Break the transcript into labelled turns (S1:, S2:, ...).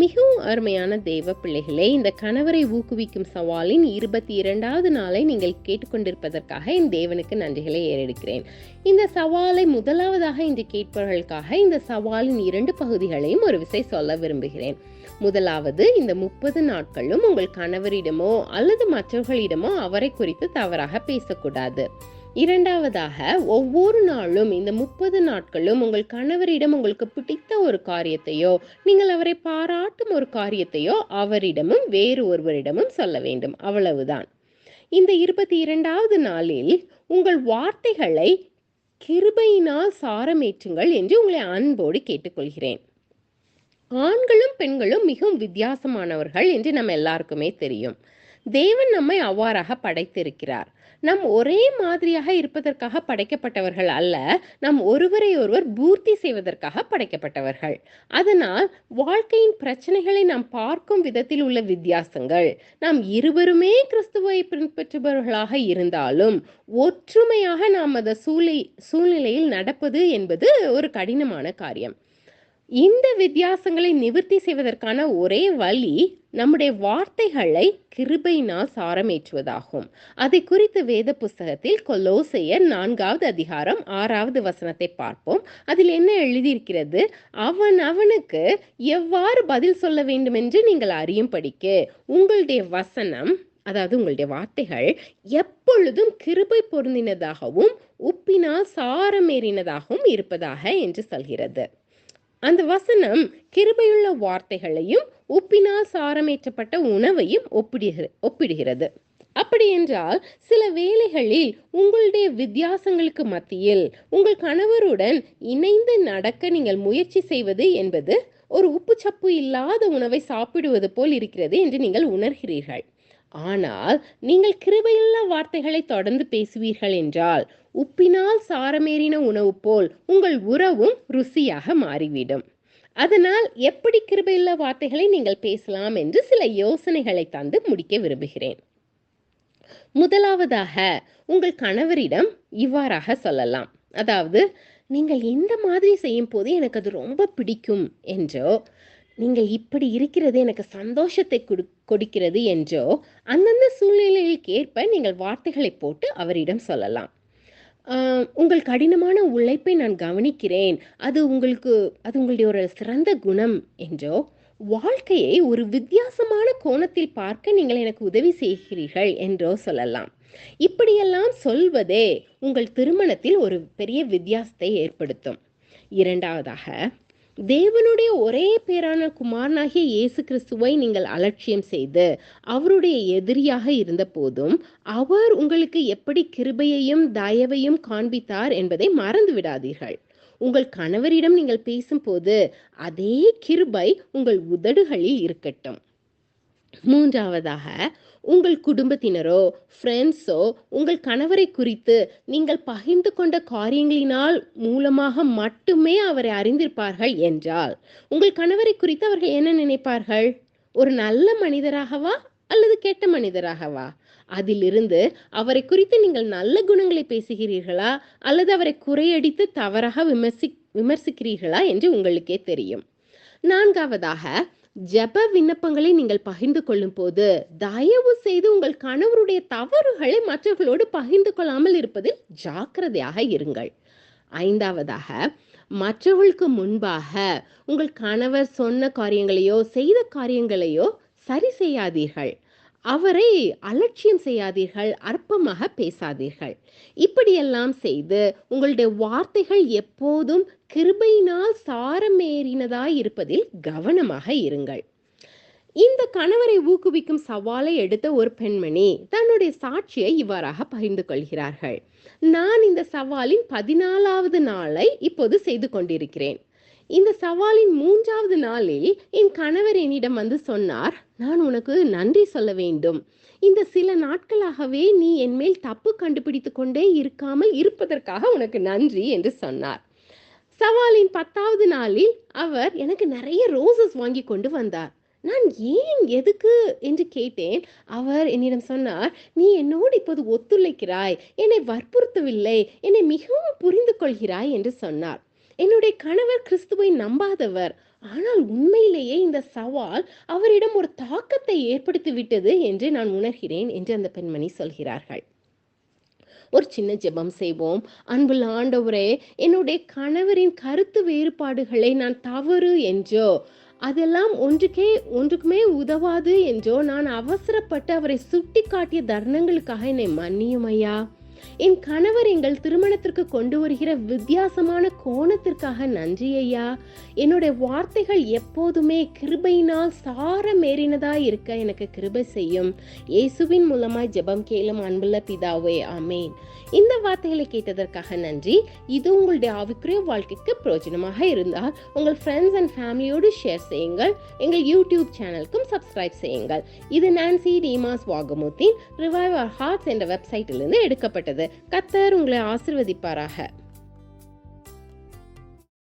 S1: மிகவும் அருமையான தெய்வ பிள்ளைகளே இந்த கணவரை ஊக்குவிக்கும் சவாலின் இருபத்தி இரண்டாவது நாளை நீங்கள் கேட்டுக்கொண்டிருப்பதற்காக என் தேவனுக்கு நன்றிகளை ஏறெடுக்கிறேன் இந்த சவாலை முதலாவதாக இன்று கேட்பவர்களுக்காக இந்த சவாலின் இரண்டு பகுதிகளையும் ஒரு விசை சொல்ல விரும்புகிறேன் முதலாவது இந்த முப்பது நாட்களும் உங்கள் கணவரிடமோ அல்லது மற்றவர்களிடமோ அவரை குறித்து தவறாக பேசக்கூடாது இரண்டாவதாக ஒவ்வொரு நாளும் இந்த முப்பது நாட்களும் உங்கள் கணவரிடம் உங்களுக்கு பிடித்த ஒரு காரியத்தையோ நீங்கள் அவரை பாராட்டும் ஒரு காரியத்தையோ அவரிடமும் வேறு ஒருவரிடமும் சொல்ல வேண்டும் அவ்வளவுதான் இந்த இருபத்தி இரண்டாவது நாளில் உங்கள் வார்த்தைகளை கிருபையினால் சாரமேற்றுங்கள் என்று உங்களை அன்போடு கேட்டுக்கொள்கிறேன் ஆண்களும் பெண்களும் மிகவும் வித்தியாசமானவர்கள் என்று நம்ம எல்லாருக்குமே தெரியும் தேவன் நம்மை அவ்வாறாக படைத்திருக்கிறார் நம் ஒரே மாதிரியாக இருப்பதற்காக படைக்கப்பட்டவர்கள் அல்ல நம் ஒருவரை ஒருவர் பூர்த்தி செய்வதற்காக படைக்கப்பட்டவர்கள் அதனால் வாழ்க்கையின் பிரச்சனைகளை நாம் பார்க்கும் விதத்தில் உள்ள வித்தியாசங்கள் நாம் இருவருமே கிறிஸ்துவை பின்பற்றுபவர்களாக இருந்தாலும் ஒற்றுமையாக நாம் அந்த சூழல் சூழ்நிலையில் நடப்பது என்பது ஒரு கடினமான காரியம் இந்த வித்தியாசங்களை நிவர்த்தி செய்வதற்கான ஒரே வழி நம்முடைய வார்த்தைகளை கிருபையினால் சாரமேற்றுவதாகும் அதை குறித்து வேத புஸ்தகத்தில் கொலோசையர் நான்காவது அதிகாரம் ஆறாவது வசனத்தை பார்ப்போம் அதில் என்ன எழுதியிருக்கிறது அவன் அவனுக்கு எவ்வாறு பதில் சொல்ல வேண்டும் என்று நீங்கள் படிக்க உங்களுடைய வசனம் அதாவது உங்களுடைய வார்த்தைகள் எப்பொழுதும் கிருபை பொருந்தினதாகவும் உப்பினால் சாரமேறினதாகவும் இருப்பதாக என்று சொல்கிறது அந்த வசனம் கிருபையுள்ள வார்த்தைகளையும் உப்பினால் சாரமேற்றப்பட்ட உணவையும் ஒப்பிடுகிற ஒப்பிடுகிறது அப்படி என்றால் சில வேலைகளில் உங்களுடைய வித்தியாசங்களுக்கு மத்தியில் உங்கள் கணவருடன் இணைந்து நடக்க நீங்கள் முயற்சி செய்வது என்பது ஒரு உப்பு சப்பு இல்லாத உணவை சாப்பிடுவது போல் இருக்கிறது என்று நீங்கள் உணர்கிறீர்கள் ஆனால் நீங்கள் கிருபையுள்ள வார்த்தைகளை தொடர்ந்து பேசுவீர்கள் என்றால் உப்பினால் சாரமேறின உணவு போல் உங்கள் உறவும் ருசியாக மாறிவிடும் அதனால் எப்படி கிருபையுள்ள வார்த்தைகளை நீங்கள் பேசலாம் என்று சில யோசனைகளை தந்து முடிக்க விரும்புகிறேன் முதலாவதாக உங்கள் கணவரிடம் இவ்வாறாக சொல்லலாம் அதாவது நீங்கள் எந்த மாதிரி செய்யும் போது எனக்கு அது ரொம்ப பிடிக்கும் என்றோ நீங்கள் இப்படி இருக்கிறது எனக்கு சந்தோஷத்தை கொடு கொடுக்கிறது என்றோ அந்தந்த சூழ்நிலைகளுக்கு ஏற்ப நீங்கள் வார்த்தைகளை போட்டு அவரிடம் சொல்லலாம் உங்கள் கடினமான உழைப்பை நான் கவனிக்கிறேன் அது உங்களுக்கு அது உங்களுடைய ஒரு சிறந்த குணம் என்றோ வாழ்க்கையை ஒரு வித்தியாசமான கோணத்தில் பார்க்க நீங்கள் எனக்கு உதவி செய்கிறீர்கள் என்றோ சொல்லலாம் இப்படியெல்லாம் சொல்வதே உங்கள் திருமணத்தில் ஒரு பெரிய வித்தியாசத்தை ஏற்படுத்தும் இரண்டாவதாக தேவனுடைய ஒரே பேரான குமாரனாகிய இயேசு கிறிஸ்துவை நீங்கள் அலட்சியம் செய்து அவருடைய எதிரியாக இருந்த போதும் அவர் உங்களுக்கு எப்படி கிருபையையும் தயவையும் காண்பித்தார் என்பதை மறந்து விடாதீர்கள் உங்கள் கணவரிடம் நீங்கள் பேசும்போது அதே கிருபை உங்கள் உதடுகளில் இருக்கட்டும் மூன்றாவதாக உங்கள் குடும்பத்தினரோ ஃப்ரெண்ட்ஸோ உங்கள் கணவரை குறித்து நீங்கள் பகிர்ந்து கொண்ட காரியங்களினால் மூலமாக மட்டுமே அவரை அறிந்திருப்பார்கள் என்றால் உங்கள் கணவரை குறித்து அவர்கள் என்ன நினைப்பார்கள் ஒரு நல்ல மனிதராகவா அல்லது கெட்ட மனிதராகவா அதிலிருந்து அவரை குறித்து நீங்கள் நல்ல குணங்களை பேசுகிறீர்களா அல்லது அவரை குறையடித்து தவறாக விமர்சி விமர்சிக்கிறீர்களா என்று உங்களுக்கே தெரியும் நான்காவதாக ஜப விண்ணப்பங்களை நீங்கள் பகிர்ந்து கொள்ளும் போது தயவு செய்து உங்கள் கணவருடைய தவறுகளை மற்றவர்களோடு பகிர்ந்து கொள்ளாமல் இருப்பதில் ஜாக்கிரதையாக இருங்கள் ஐந்தாவதாக மற்றவர்களுக்கு முன்பாக உங்கள் கணவர் சொன்ன காரியங்களையோ செய்த காரியங்களையோ சரி செய்யாதீர்கள் அவரை அலட்சியம் செய்யாதீர்கள் அற்பமாக பேசாதீர்கள் இப்படியெல்லாம் செய்து உங்களுடைய வார்த்தைகள் எப்போதும் கிருபையினால் சாரமேறினதாய் இருப்பதில் கவனமாக இருங்கள் இந்த கணவரை ஊக்குவிக்கும் சவாலை எடுத்த ஒரு பெண்மணி தன்னுடைய சாட்சியை இவ்வாறாக பகிர்ந்து கொள்கிறார்கள் நான் இந்த சவாலின் பதினாலாவது நாளை இப்போது செய்து கொண்டிருக்கிறேன் இந்த சவாலின் மூன்றாவது நாளில் என் கணவர் என்னிடம் வந்து சொன்னார் நான் உனக்கு நன்றி சொல்ல வேண்டும் இந்த சில நாட்களாகவே நீ என்மேல் தப்பு கண்டுபிடித்து கொண்டே இருக்காமல் இருப்பதற்காக உனக்கு நன்றி என்று சொன்னார் சவாலின் பத்தாவது நாளில் அவர் எனக்கு நிறைய ரோசஸ் வாங்கி கொண்டு வந்தார் நான் ஏன் எதுக்கு என்று கேட்டேன் அவர் என்னிடம் சொன்னார் நீ என்னோடு இப்போது ஒத்துழைக்கிறாய் என்னை வற்புறுத்தவில்லை என்னை மிகவும் புரிந்து கொள்கிறாய் என்று சொன்னார் என்னுடைய கணவர் கிறிஸ்துவை நம்பாதவர் ஆனால் உண்மையிலேயே இந்த சவால் அவரிடம் ஒரு தாக்கத்தை ஏற்படுத்தி விட்டது என்று நான் உணர்கிறேன் என்று அந்த பெண்மணி சொல்கிறார்கள் ஒரு சின்ன ஜெபம் செய்வோம் அன்புல் ஆண்டவரே என்னுடைய கணவரின் கருத்து வேறுபாடுகளை நான் தவறு என்றோ அதெல்லாம் ஒன்றுக்கே ஒன்றுக்குமே உதவாது என்றோ நான் அவசரப்பட்டு அவரை சுட்டி காட்டிய தருணங்களுக்காக என்னை மன்னியும் ஐயா என் கணவர் எங்கள் திருமணத்திற்கு கொண்டு வருகிற வித்தியாசமான கோணத்திற்காக நன்றி ஐயா என்னுடைய வார்த்தைகள் எப்போதுமே கிருபையினால் மேறினதா இருக்க எனக்கு கிருபை செய்யும் இயேசுவின் மூலமாய் ஜெபம் கேளும் அன்புள்ள பிதாவே ஆமேன் இந்த வார்த்தைகளை கேட்டதற்காக நன்றி இது உங்களுடைய ஆவிக்குரிய வாழ்க்கைக்கு பிரயோஜனமாக இருந்தால் உங்கள் ஃப்ரெண்ட்ஸ் அண்ட் ஃபேமிலியோடு ஷேர் செய்யுங்கள் எங்கள் யூடியூப் சேனலுக்கும் சப்ஸ்கிரைப் செய்யுங்கள் இது நான்சி டிமாஸ் வாகமூத்தின் ரிவைவ் ஹார்ட்ஸ் என்ற வெப்சைட்டிலிருந்து எடுக்கப்பட்ட ஏற்பட்டது கத்தர் உங்களை ஆசிர்வதிப்பாராக